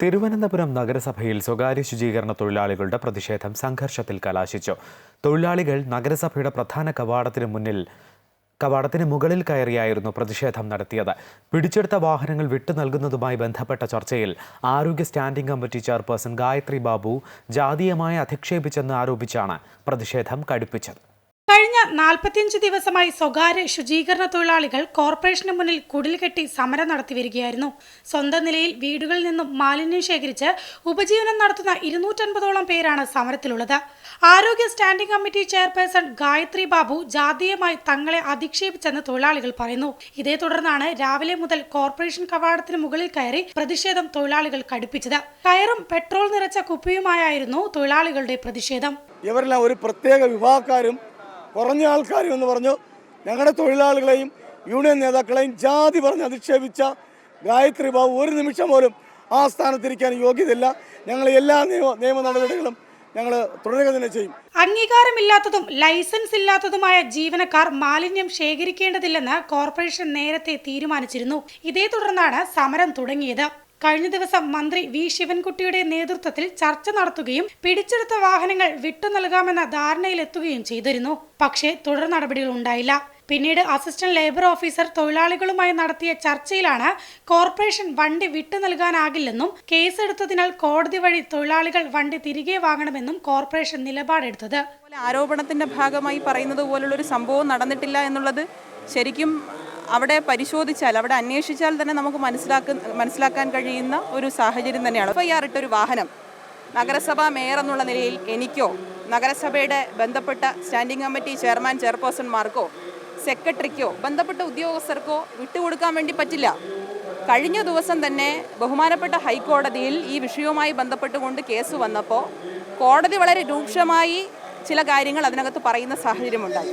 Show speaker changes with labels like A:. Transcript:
A: തിരുവനന്തപുരം നഗരസഭയിൽ സ്വകാര്യ ശുചീകരണ തൊഴിലാളികളുടെ പ്രതിഷേധം സംഘർഷത്തിൽ കലാശിച്ചു. തൊഴിലാളികൾ നഗരസഭയുടെ പ്രധാന കവാടത്തിന് മുന്നിൽ കവാടത്തിന് മുകളിൽ കയറിയായിരുന്നു പ്രതിഷേധം നടത്തിയത്. പിടിച്ചെടുത്ത വാഹനങ്ങൾ വിട്ടു നൽകുന്നതുമായി ബന്ധപ്പെട്ട ചർച്ചയിൽ ആരോഗ്യ standing committee chairperson Gayathri Babu ജാതീയമായി അധിക്ഷേപിച്ചെന്ന് ആരോപിച്ചാണ് പ്രതിഷേധം കടുപ്പിച്ചത്.
B: നാൽപ്പത്തിയഞ്ച് ദിവസമായി സ്വകാര്യ ശുചീകരണ തൊഴിലാളികൾ കോർപ്പറേഷന് മുന്നിൽ കുടിൽ കെട്ടി സമരം നടത്തി വരികയായിരുന്നു. സ്വന്തം നിലയിൽ വീടുകളിൽ നിന്നും മാലിന്യം ശേഖരിച്ച് ഉപജീവനം നടത്തുന്ന ഇരുന്നൂറ്റൻപതോളം പേരാണ് സമരത്തിലുള്ളത്. ആരോഗ്യ standing committee chairperson Gayathri Babu ജാതീയമായി തങ്ങളെ അധിക്ഷേപിച്ചെന്ന് തൊഴിലാളികൾ പറയുന്നു. ഇതേ തുടർന്നാണ് രാവിലെ മുതൽ കോർപ്പറേഷൻ കവാടത്തിന് മുകളിൽ കയറി പ്രതിഷേധം തൊഴിലാളികൾ കടുപ്പിച്ചത്. കയറും പെട്രോൾ നിറച്ച കുപ്പിയുമായിരുന്നു തൊഴിലാളികളുടെ പ്രതിഷേധം.
C: ഇവരെല്ലാം ഒരു പ്രത്യേക വിഭാഗക്കാരും കുറഞ്ഞ ആൾക്കാരും എന്ന് പറഞ്ഞു. ഞങ്ങളുടെ തൊഴിലാളികളെയും യൂണിയൻ നേതാക്കളെയും ജാതി പറഞ്ഞ് അധിക്ഷേപിച്ച ഗായത്രി ബാബു ഒരു നിമിഷം പോലും ആ സ്ഥാനത്തിരിക്കാൻ യോഗ്യതയില്ല. ഞങ്ങൾ എല്ലാ നിയമ നിയമ നടപടികളും ഞങ്ങൾ തുടരുക തന്നെ ചെയ്യും.
B: അംഗീകാരമില്ലാത്തതും ലൈസൻസ് ഇല്ലാത്തതുമായ ജീവനക്കാർ മാലിന്യം ശേഖരിക്കേണ്ടതില്ലെന്ന് കോർപ്പറേഷൻ നേരത്തെ തീരുമാനിച്ചിരുന്നു. ഇതേ തുടർന്നാണ് സമരം തുടങ്ങിയത്. കഴിഞ്ഞ ദിവസം മന്ത്രി വി ശിവൻകുട്ടിയുടെ നേതൃത്വത്തിൽ ചർച്ച നടത്തുകയും പിടിച്ചെടുത്ത വാഹനങ്ങൾ വിട്ടു നൽകാമെന്ന ധാരണയിലെത്തുകയും ചെയ്തിരുന്നു. പക്ഷേ തുടർ നടപടികൾ ഉണ്ടായില്ല. പിന്നീട് അസിസ്റ്റന്റ് ലേബർ ഓഫീസർ തൊഴിലാളികളുമായി നടത്തിയ ചർച്ചയിലാണ് കോർപ്പറേഷൻ വണ്ടി വിട്ടു നൽകാനാകില്ലെന്നും കേസെടുത്തതിനാൽ കോടതി വഴി തൊഴിലാളികൾ വണ്ടി തിരികെ വാങ്ങണമെന്നും കോർപ്പറേഷൻ നിലപാടെടുത്തത്.
D: ആരോപണത്തിന്റെ ഭാഗമായി പറയുന്നത് പോലുള്ളൊരു സംഭവം നടന്നിട്ടില്ല എന്നുള്ളത് ശരിക്കും അവിടെ പരിശോധിച്ചാൽ അവിടെ അന്വേഷിച്ചാൽ തന്നെ നമുക്ക് മനസ്സിലാക്ക മനസ്സിലാക്കാൻ കഴിയുന്ന ഒരു സാഹചര്യം തന്നെയാണ്. എഫ് ഐ ആർ ഇട്ടൊരു വാഹനം നഗരസഭാ മേയർ എന്നുള്ള നിലയിൽ എനിക്കോ നഗരസഭയുടെ ബന്ധപ്പെട്ട സ്റ്റാൻഡിംഗ് കമ്മിറ്റി ചെയർമാൻ ചെയർപേഴ്സൺമാർക്കോ സെക്രട്ടറിക്കോ ബന്ധപ്പെട്ട ഉദ്യോഗസ്ഥർക്കോ വിട്ടുകൊടുക്കാൻ വേണ്ടി പറ്റില്ല. കഴിഞ്ഞ ദിവസം തന്നെ ബഹുമാനപ്പെട്ട ഹൈക്കോടതിയിൽ ഈ വിഷയവുമായി ബന്ധപ്പെട്ടുകൊണ്ട് കേസ് വന്നപ്പോൾ കോടതി വളരെ രൂക്ഷമായി ചില കാര്യങ്ങൾ അതിനകത്ത് പറയുന്ന സാഹചര്യമുണ്ടായി.